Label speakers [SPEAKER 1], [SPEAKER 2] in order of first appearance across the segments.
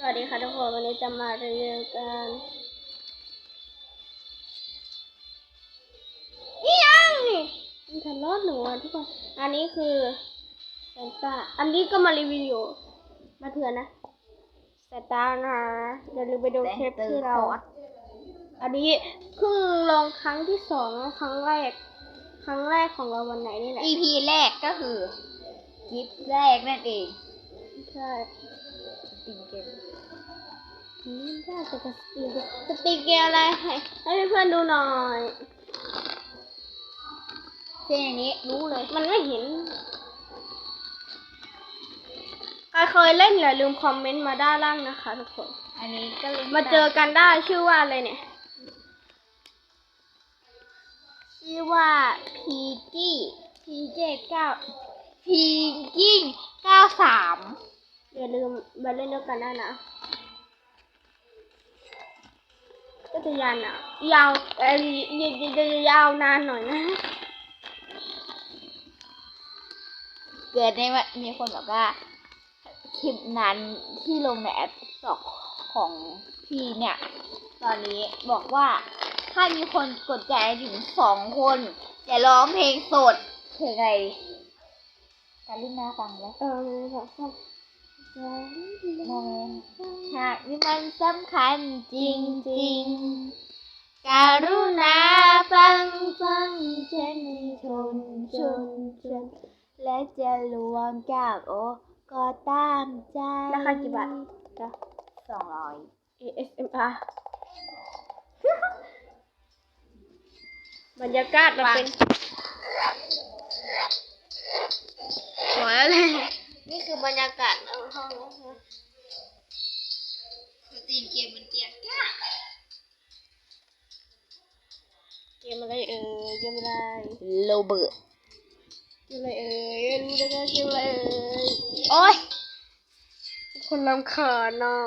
[SPEAKER 1] สวัสดีค่ะทุกคนวันนี้จะมารีวิวกันนี่ยังนี่มันทะเลาะหนูอะทุกคน อันนี้คือแซนต้าอันนี้ก็มารีวิวอยู่ มาเถื่อนนะแซนต้านะอย่าลืมไปดูเทปที่เรา อันนี้เพิ่งลงครั้งที่สองนะครั้งแรก ครั้งแรกของเราวันไหนนี่แหละ
[SPEAKER 2] EP แรกก็คือคลิปแรกนั่นเอง
[SPEAKER 1] ใช่
[SPEAKER 2] ติ งเกม
[SPEAKER 1] นี่ได้จะสติกสติกเกอร์อะไรให้ให้เพื่อนๆดูหน่อย
[SPEAKER 2] เส้นอันนี้รู้เลย
[SPEAKER 1] มันไม่เห็นใครเคยเล่นอย่าลืมคอมเมนต์มาด้านล่างนะคะทุกคน
[SPEAKER 2] อันนี้ก็เล่น
[SPEAKER 1] มาเจอกันได้ชื่อว่าอะไรเนี่ย
[SPEAKER 2] ชื่อว่าพีกี้พีเจเก้าพีกิ้งเก้าสาม
[SPEAKER 1] อย่าลืมมาเล่นด้วยกันได้นะ ก็จะยาวนะยาวเอ้ยยยยยาวนานหน่อยนะ
[SPEAKER 2] เกิดในว่ามีคนบอกว่า คลิปนั้นที่ลงในแอปตอกของพีเนี่ย ตอนนี้บอกว่าถ้ามีคนกดใจถึงสองคนจะร้องเพลงสดเพลงอะไรการลิ้นหน้าฟังแล้ว
[SPEAKER 1] เออ มันแบบว่า
[SPEAKER 2] โมเมนต์หากนี่มันสำคัญจริงจริงๆ การุณาฟังฟังฉันให้ชนชนชน และจะลวงจากโอก็ตามใจ
[SPEAKER 1] ราคากี่บาทจ้ะ
[SPEAKER 2] สองร้อย
[SPEAKER 1] ASMR บรรยากาศมันเป็นหัวอะไร นี่คือบรรยากาศในห้องนะคะ
[SPEAKER 2] สตรีมเกมมันเตียน
[SPEAKER 1] เกมอะไรเอ่ยเกมอะไร
[SPEAKER 2] โลเบิร์
[SPEAKER 1] เกมอะไรเอ่ยรู้ได้ไงเกมอะไรเอ่ย
[SPEAKER 2] โอ้ย
[SPEAKER 1] คนรำคาญเนาะ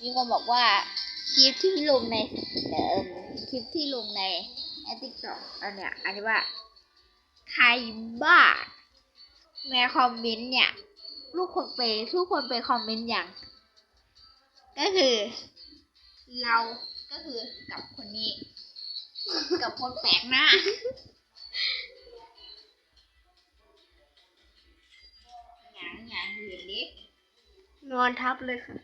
[SPEAKER 2] มีคนบอกว่าคลิปที่ลงในเออคลิปที่ลงใน แอติกต็อกอันเนี้ยอันนี้ว่า ใครบ้าในคอมเมนต์เนี่ย ลูกคนไปทุกคนไปคอมเมนต์อย่าง ก็คือ เราก็คือกับคนนี้ กับคนแปลกหน้าอย่างอย่างเห็นดิ
[SPEAKER 1] นอนทับเลยค่ะ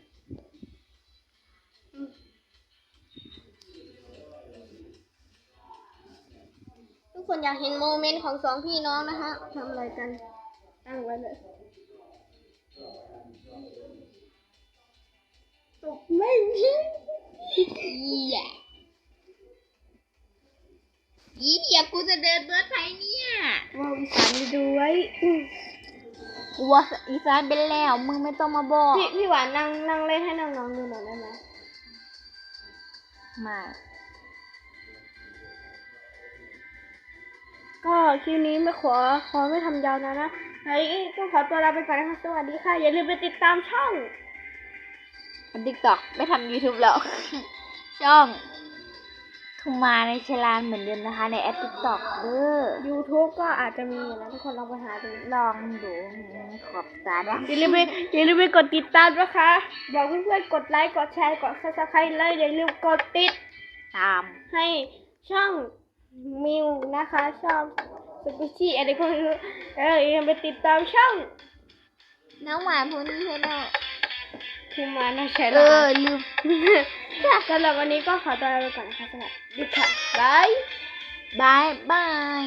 [SPEAKER 1] คนอยากเห็นโมเมนต์ของสองพี่น้องนะคะทำอะไรกัน ตั้งไว้เลยตกไม่มี
[SPEAKER 2] อีอะอีเดียกูจะเดินเบิร์ดไทยเนี่ย
[SPEAKER 1] ว่าวิสานไปดูไว้
[SPEAKER 2] กูว่าอีสานเป็นแล้ว มึงไม่ต้องมาบอก
[SPEAKER 1] พี่พี่หวานนั่งนั่งเล่นให้น้องๆดูหน่อยได้ไหม
[SPEAKER 2] ม
[SPEAKER 1] ก็คลิปนี้ไม่ขอขอไม่ทำยาวนะนะแล้วก็ขอตัวลาไปก่อนนะคะสวัสดีค่ะ อย่าลืมไปติดตามช่อง
[SPEAKER 2] ติ๊กต็อกไม่ทำ YouTube แล้ว ช่องทุมมาในชลานเหมือนเดิมนะคะ ในแอปติ๊กต็อกเด้อ
[SPEAKER 1] YouTube ก็อาจจะมีนะทุกคนลองไปหาดู
[SPEAKER 2] ลองดูขอบตานะ
[SPEAKER 1] อย่าลืมไปอย่าลืมไปกดติดตามนะคะบอกเพื่อนๆกดไลค์กดแชร์กดซับสไครต์เลยอย่าลืมกดติด
[SPEAKER 2] ตาม
[SPEAKER 1] ให้ช่อง มิวนะคะช่องสกุชี่อะไรก็ไม่รู้เอออย่าลืมไปติดตามช่อง
[SPEAKER 2] น้องหวานพูนี่ใช่ไหม
[SPEAKER 1] ทูมานะใช่
[SPEAKER 2] เอ
[SPEAKER 1] แล้ว
[SPEAKER 2] อลืม
[SPEAKER 1] สำหรับวันนี้ก็ขอตัวลาไปก่อนนะคะสวัสดีค่ะบาย
[SPEAKER 2] บายบาย